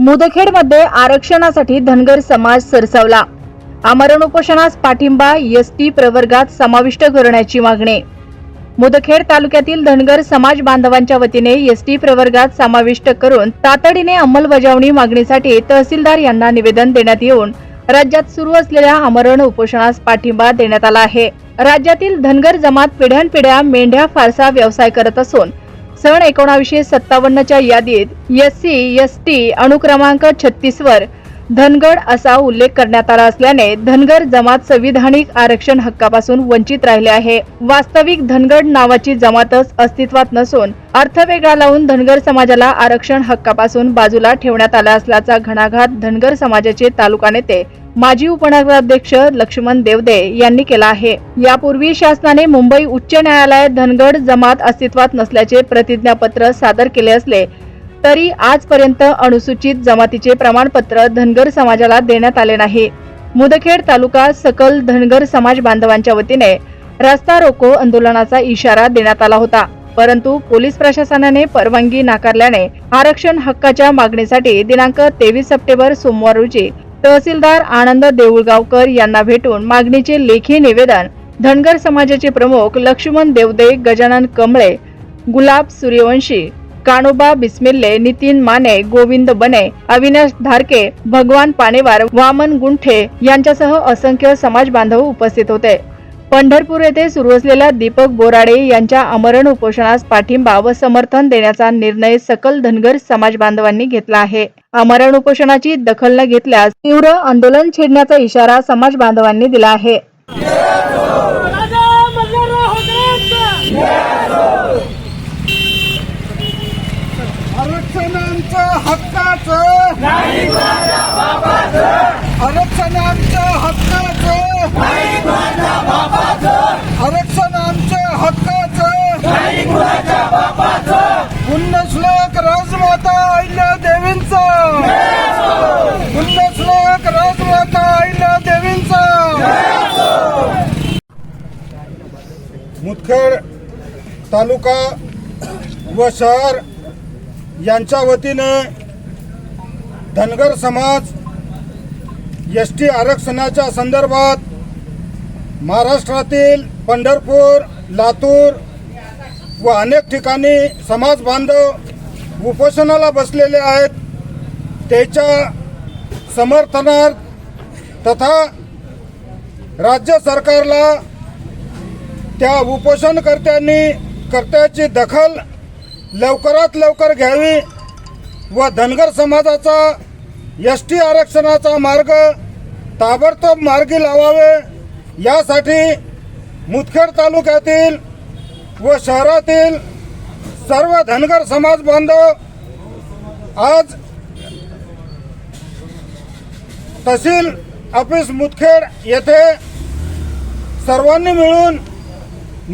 मुदखेडमध्ये आरक्षणासाठी धनगर समाज सरसावला. आमरण उपोषणास पाठिंबा एस टी प्रवर्गात समाविष्ट करण्याची मागणी. मुदखेड तालुक्यातील धनगर समाज बांधवांच्या वतीने एस टी प्रवर्गात समाविष्ट करून तातडीने अंमलबजावणी मागणीसाठी तहसीलदार यांना निवेदन देण्यात येऊन राज्यात सुरू असलेल्या आमरण उपोषणास पाठिंबा देण्यात आला आहे. राज्यातील धनगर जमात पिढ्यानपिढ्या मेंढ्या फारसा व्यवसाय करत असून सन एकोणावीसशे सत्तावन्नच्या यादीत एस सी एस टी अनुक्रमांक छत्तीसवर धनगड असा उल्लेख करण्यात आला असल्याने धनगर जमात संविधानिक आरक्षण हक्कापासून वंचित राहिले आहे. वास्तविक धनगड नावाची जमातच अस्तित्वात नसून अर्थ वेगळा लावून धनगर समाजाला आरक्षण हक्कापासून बाजूला ठेवण्यात आला असल्याचा घणाघात धनगर समाजाचे तालुका नेते माजी उपनगराध्यक्ष लक्ष्मण देवदे यांनी केला आहे. यापूर्वी शासनाने मुंबई उच्च न्यायालयात धनगड जमात अस्तित्वात नसल्याचे प्रतिज्ञापत्र सादर केले असले तरी आजपर्यंत अनुसूचित जमातीचे प्रमाणपत्र धनगर समाजाला देण्यात आले नाही. मुदखेड तालुका सकल धनगर समाज बांधवांच्या वतीने रस्ता रोको आंदोलनाचा इशारा देण्यात आला होता. परंतु पोलीस प्रशासनाने परवानगी नाकारल्याने आरक्षण हक्काच्या मागणीसाठी दिनांक तेवीस सप्टेंबर सोमवार रोजी तहसीलदार आनंद देऊळगावकर यांना भेटून मागणीचे लेखी निवेदन धनगर समाजाचे प्रमुख लक्ष्मण देवदे गजानन कमळे गुलाब सूर्यवंशी कानोबा बिस्मिल्ले नितीन माने गोविंद बने अविनाश धारके भगवान पानेवार वामन गुंठे यांच्यासह असंख्य समाज बांधव उपस्थित होते. पंढरपूर येथे सुरू असलेल्या दीपक बोराडे यांच्या आमरण उपोषणास पाठिंबा व समर्थन देण्याचा निर्णय सकल धनगर समाज बांधवांनी घेतला आहे. आमरण उपोषणाची दखल न घेतल्यास तीव्र आंदोलन छेडण्याचा इशारा समाज बांधवांनी दिला आहे राजा मल्हारराव होळकरांचा आरक्षणांचं हक्काचं आरक्षणांचं हक्काचं. आरक्षणांच्या हक्काचं. पुण्यश्लोक राजमाता अहिल्या देवींचा. पुण्यश्लोक राजमाता अहिल्या देवींचा. मुदखेड तालुका व शहर यांच्या वतीने धनगर समाज एस टी आरक्षणाच्या संदर्भात महाराष्ट्रातील पंढरपूर लातूर व अनेक ठिकाणी समाज बांधव उपोषणाला बसलेले आहेत. त्याच्या समर्थनार्थ तथा राज्य सरकारला त्या उपोषणकर्त्यांनी कर्त्याची दखल लवकरात लवकर घ्यावी व धनगर समाजाचा एस टी आरक्षणाचा मार्ग ताबडतोब मार्गी लावावे. यासाठी मुदखेड तालुक्यातील व शहरातील सर्व धनगर समाज बांधव आज तहसील ऑफिस मुदखेड येथे सर्वांनी मिळून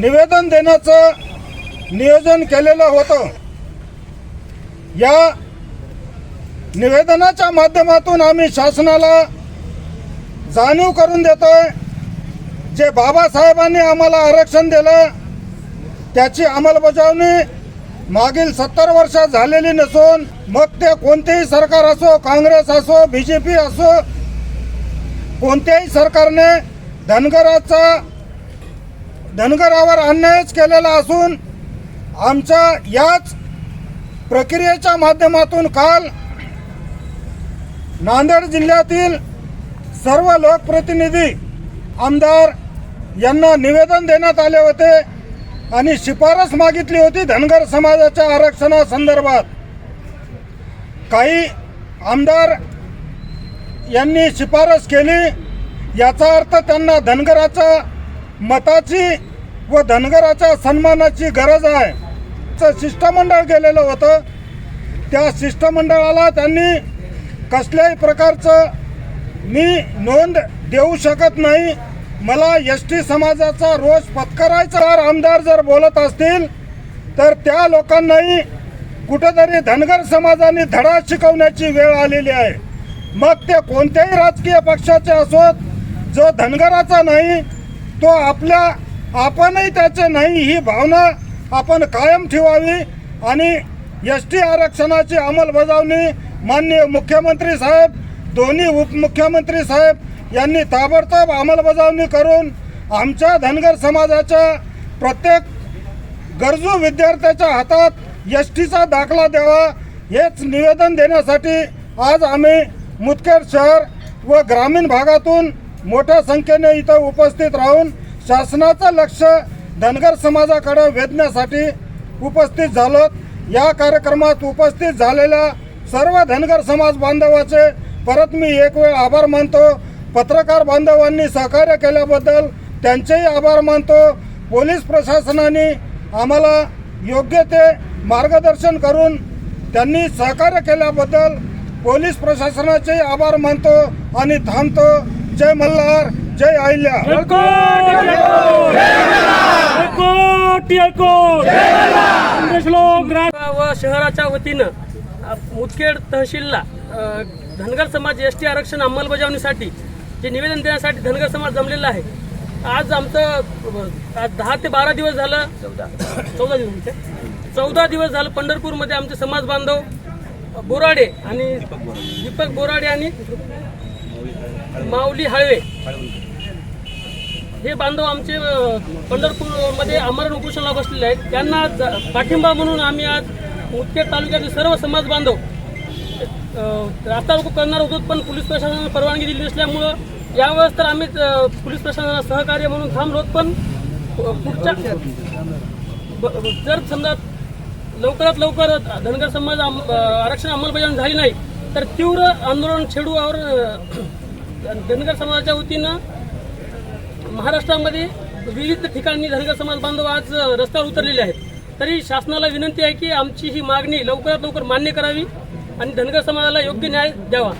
निवेदन देण्याचं नियोजन केलेलं होतं. या निवेदनाच्या माध्यमातून आम्ही शासनाला जाणीव करून देतोय जे बाबासाहेबांनी आम्हाला आरक्षण दिलं त्याची अंमलबजावणी मागील सत्तर वर्षात झालेली नसून मग ते कोणतेही सरकार असो काँग्रेस असो बी जे पी असो कोणत्याही सरकारने धनगराचा धनगरावर अन्यायच केलेला असून आमच्या याच प्रक्रियेच्या माध्यमातून काल नांदेड जिल्ह्यातील सर्व लोकप्रतिनिधी आमदार यांना निवेदन देण्यात आले होते आणि शिफारस मागितली होती धनगर समाजाच्या आरक्षणासंदर्भात. काही आमदार यांनी शिफारस केली याचा अर्थ त्यांना धनगराच्या मताची व धनगराच्या सन्मानाची गरज आहे. चं शिष्टमंडळ गेलेलं होतं. त्या शिष्टमंडळाला त्यांनी कसल्याही प्रकारचं मी नोंद देऊ शकत नाही. मला एस टी समाजाचा रोष पत्करायचा आमदार जर बोलत असतील तर त्या लोकांनाही कुठंतरी धनगर समाजाने धडा शिकवण्याची वेळ आलेली आहे. मग ते कोणत्याही राजकीय पक्षाचे असोत जो धनगराचा नाही तो आपल्या आपणही त्याचे नाही ही भावना आपण कायम ठेवावी आणि एस टी आरक्षणाची अंमलबजावणी माननीय मुख्यमंत्री साहेब दोन्ही उपमुख्यमंत्री साहेब यांनी ताबडतोब अंमलबजावणी करून आमच्या धनगर समाजाच्या प्रत्येक गरजू विद्यार्थ्याच्या हातात एस टीचा दाखला द्यावा हेच निवेदन देण्यासाठी आज आम्ही मुदखेड शहर व ग्रामीण भागातून मोठ्या संख्येने इथं उपस्थित राहून शासनाचं लक्ष धनगर समाजाकडे वेधण्यासाठी उपस्थित झालो या कार्यक्रमात उपस्थित झालेल्या सर्व धनगर समाज बांधवाचे परत मी एक वेळ आभार मानतो. पत्रकार बांधवांनी सहकार्य केल्याबद्दल त्यांचेही आभार मानतो. पोलीस प्रशासनाने आम्हाला योग्य ते मार्गदर्शन करून त्यांनी सहकार्य केल्याबद्दल पोलीस प्रशासनाचे आभार मानतो आणि थांबतो. जय मल्हार जय अहिल्या. व शहराच्या वतीनं मुदखेड तहसीलला धनगर समाज एस टी आरक्षण अंमलबजावणीसाठी जे निवेदन देण्यासाठी धनगर समाज जमलेला आहे. आज आमचं आज दहा ते बारा दिवस झालं चौदा दिवस चौदा दिवस झालं पंढरपूरमध्ये आमचे समाज बांधव बोराडे आणि दीपक बोराडे आणि माऊली हळवे. हे बांधव आमचे पंढरपूरमध्ये अमरण उपोषणाला बसलेले आहेत. त्यांना पाठिंबा म्हणून आम्ही आज मुदखेड तालुक्यातील सर्व समाज बांधव रास्ता रोको करणार होतो पण पोलीस प्रशासनाने परवानगी दिली नसल्यामुळं यावेळेस तर आम्ही पोलीस प्रशासनाला सहकार्य म्हणून थांबलो पण पुढच्या ब- जर समजा लवकरात लवकर धनगर समाज आम- आरक्षण अंमलबजावणी झाली नाही तर तीव्र आंदोलन छेडूवर और धनगर समाजाच्या वतीनं महाराष्ट्रामध्ये विविध ठिकाणी धनगर समाज बांधव आज रस्त्यावर उतरलेले आहेत. तरी शासनाला विनंती आहे की आमची ही मागणी लवकरात लवकर मान्य करावी आणि धनगर समाजाला योग्य न्याय द्यावा.